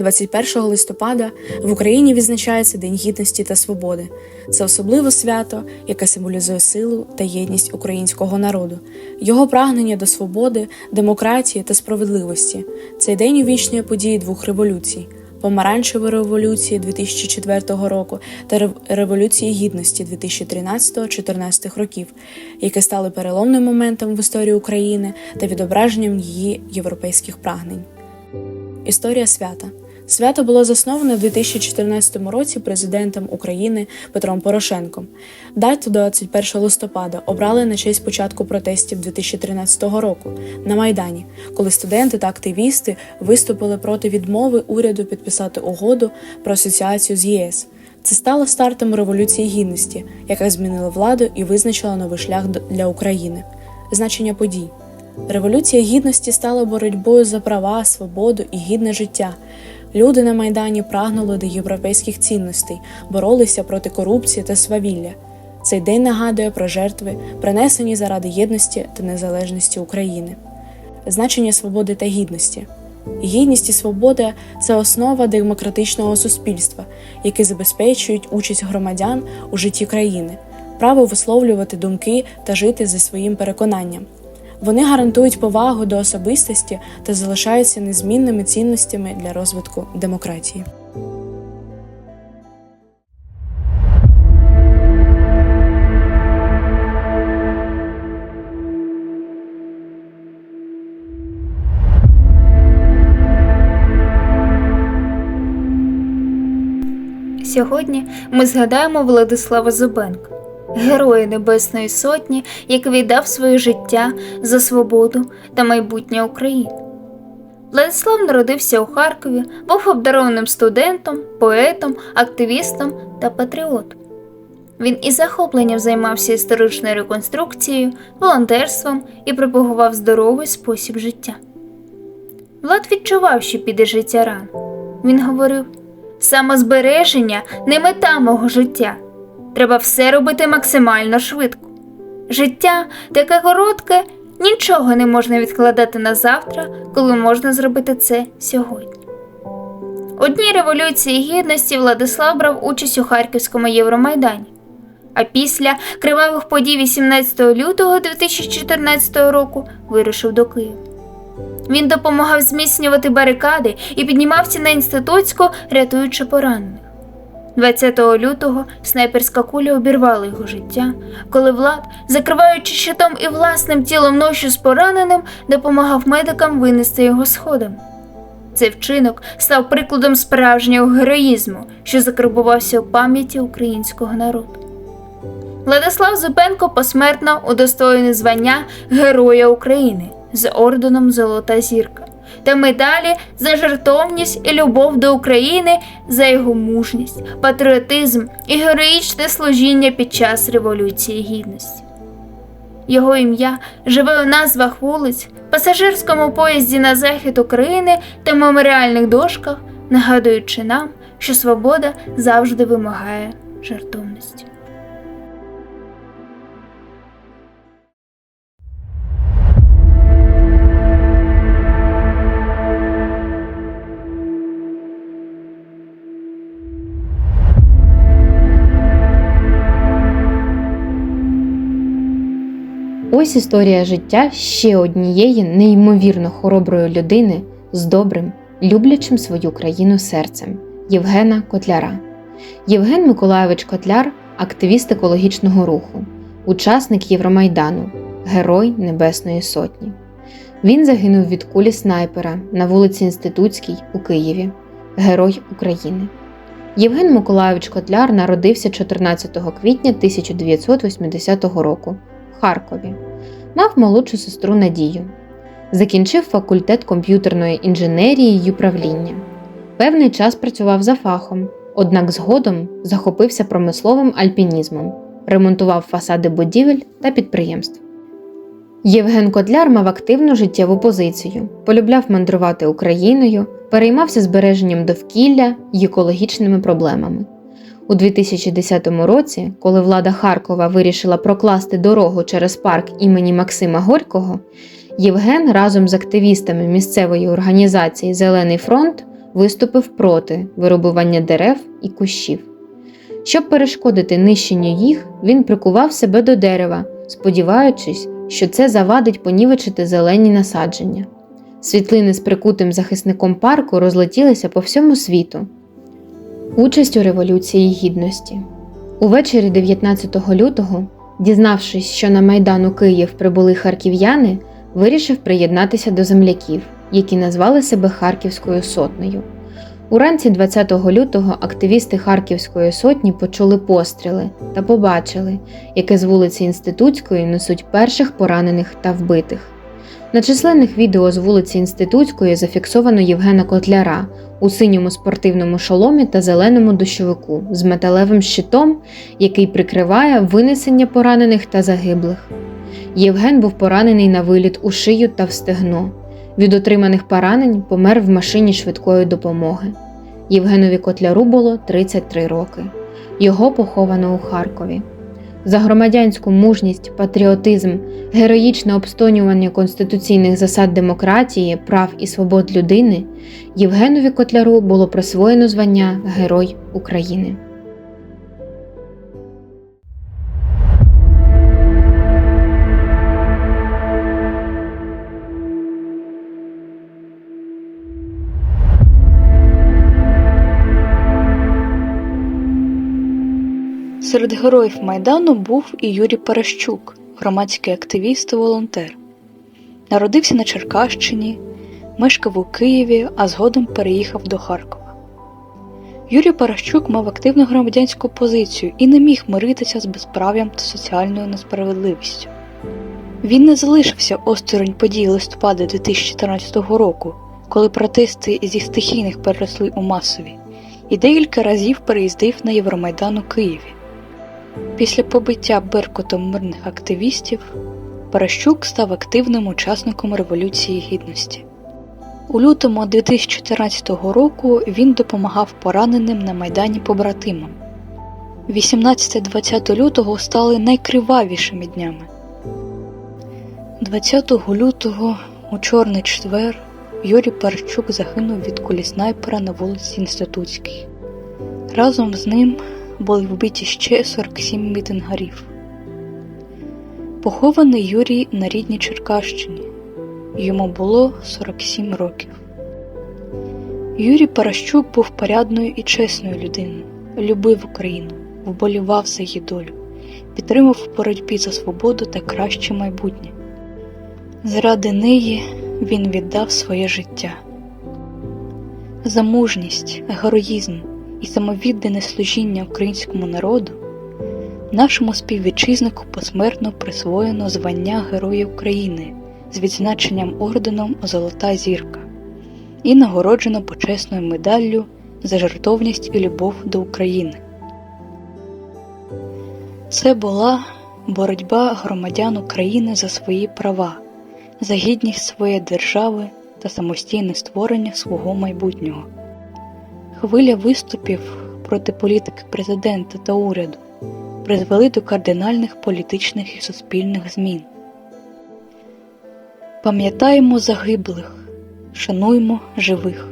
21 листопада в Україні відзначається День гідності та свободи. Це особливе свято, яке символізує силу та єдність українського народу, його прагнення до свободи, демократії та справедливості. Цей день увічнює події двох революцій: помаранчевої революції 2004 року та Революції Гідності 2013-2014 років, які стали переломним моментом в історії України та відображенням її європейських прагнень. Історія свята. Свято було засноване в 2014 році президентом України Петром Порошенком. Дату 21 листопада обрали на честь початку протестів 2013 року на Майдані, коли студенти та активісти виступили проти відмови уряду підписати угоду про асоціацію з ЄС. Це стало стартом революції гідності, яка змінила владу і визначила новий шлях для України. Значення подій. Революція гідності стала боротьбою за права, свободу і гідне життя. Люди на Майдані прагнули до європейських цінностей, боролися проти корупції та свавілля. Цей день нагадує про жертви, принесені заради єдності та незалежності України. Значення свободи та гідності. Гідність і свобода це основа демократичного суспільства, які забезпечують участь громадян у житті країни, право висловлювати думки та жити за своїм переконанням. Вони гарантують повагу до особистості та залишаються незмінними цінностями для розвитку демократії. Сьогодні ми згадаємо Владислава Зубенка, героя Небесної Сотні, який віддав своє життя за свободу та майбутнє України. Владислав народився у Харкові, був обдарованим студентом, поетом, активістом та патріотом. Він із захопленням займався історичною реконструкцією, волонтерством і пропагував здоровий спосіб життя. Влад відчував, що піде життя рано. Він говорив: самозбереження не мета мого життя. Треба все робити максимально швидко. Життя таке коротке, нічого не можна відкладати на завтра, коли можна зробити це сьогодні. У дні Революції Гідності Владислав брав участь у Харківському Євромайдані. А після кривавих подій 18 лютого 2014 року вирушив до Києва. Він допомагав зміцнювати барикади і піднімався на інститутську, рятуючи поранених. 20 лютого снайперська куля обірвала його життя, коли Влад, закриваючи щитом і власним тілом ноші з пораненим, допомагав медикам винести його сходами. Цей вчинок став прикладом справжнього героїзму, що закарбувався у пам'яті українського народу. Владислав Зубенко посмертно удостоєний звання Героя України з орденом Золота зірка та медалі за жертовність і любов до України, за його мужність, патріотизм і героїчне служіння під час Революції Гідності. Його ім'я живе у назвах вулиць, пасажирському поїзді на захід України та меморіальних дошках, нагадуючи нам, що свобода завжди вимагає жертовності. Ось історія життя ще однієї неймовірно хороброї людини з добрим, люблячим свою країну серцем Євгена Котляра. Євген Миколайович Котляр активіст екологічного руху, учасник Євромайдану, герой Небесної Сотні. Він загинув від кулі снайпера на вулиці Інститутській у Києві, Герой України. Євген Миколайович Котляр народився 14 квітня 1980 року в Харкові. Мав молодшу сестру Надію. Закінчив факультет комп'ютерної інженерії й управління. Певний час працював за фахом, однак згодом захопився промисловим альпінізмом, ремонтував фасади будівель та підприємств. Євген Котляр мав активну життєву позицію, полюбляв мандрувати Україною, переймався збереженням довкілля й екологічними проблемами. У 2010 році, коли влада Харкова вирішила прокласти дорогу через парк імені Максима Горького, Євген разом з активістами місцевої організації Зелений фронт виступив проти вирубування дерев і кущів. Щоб перешкодити нищенню їх, він прикував себе до дерева, сподіваючись, що це завадить понівечити зелені насадження. Світлини з прикутим захисником парку розлетілися по всьому світу. Участь у Революції Гідності. Увечері 19 лютого, дізнавшись, що на Майдан у Київ прибули харків'яни, вирішив приєднатися до земляків, які назвали себе Харківською сотнею. Уранці 20 лютого активісти Харківської сотні почули постріли та побачили, яке з вулиці Інститутської несуть перших поранених та вбитих. На численних відео з вулиці Інститутської зафіксовано Євгена Котляра у синьому спортивному шоломі та зеленому дощовику з металевим щитом, який прикриває винесення поранених та загиблих. Євген був поранений на виліт у шию та в стегно. Від отриманих поранень помер в машині швидкої допомоги. Євгенові Котляру було 33 роки. Його поховано у Харкові. За громадянську мужність, патріотизм, героїчне обстоювання конституційних засад демократії, прав і свобод людини Євгенові Котляру було присвоєно звання Герой України. Серед героїв Майдану був і Юрій Паращук, громадський активіст і волонтер. Народився на Черкащині, мешкав у Києві, а згодом переїхав до Харкова. Юрій Паращук мав активну громадянську позицію і не міг миритися з безправ'ям та соціальною несправедливістю. Він не залишився осторонь подій листопада 2014 року, коли протести зі стихійних переросли у масові, і декілька разів переїздив на Євромайдан у Києві. Після побиття Беркутом мирних активістів Паращук став активним учасником Революції Гідності. У лютому 2014 року він допомагав пораненим на Майдані побратимам. 18-20 лютого стали найкривавішими днями. 20 лютого у Чорний четвер Юрій Паращук загинув від кулі снайпера на вулиці Інститутській. Разом з ним були вбиті ще 47 мітингарів. Похований Юрій на рідній Черкащині. Йому було 47 років. Юрій Паращук був порядною і чесною людиною, любив Україну, вболівав за її долю, підтримав у боротьбі за свободу та краще майбутнє. Заради неї він віддав своє життя. За мужність, героїзм і самовіддане служіння українському народу нашому співвітчизнику посмертно присвоєно звання Героя України з відзначенням орденом Золота зірка і нагороджено почесною медаллю за жертовність і любов до України. Це була боротьба громадян України за свої права, за гідність своєї держави та самостійне створення свого майбутнього. Хвиля виступів проти політики президента та уряду призвели до кардинальних політичних і суспільних змін. Пам'ятаємо загиблих, шануймо живих.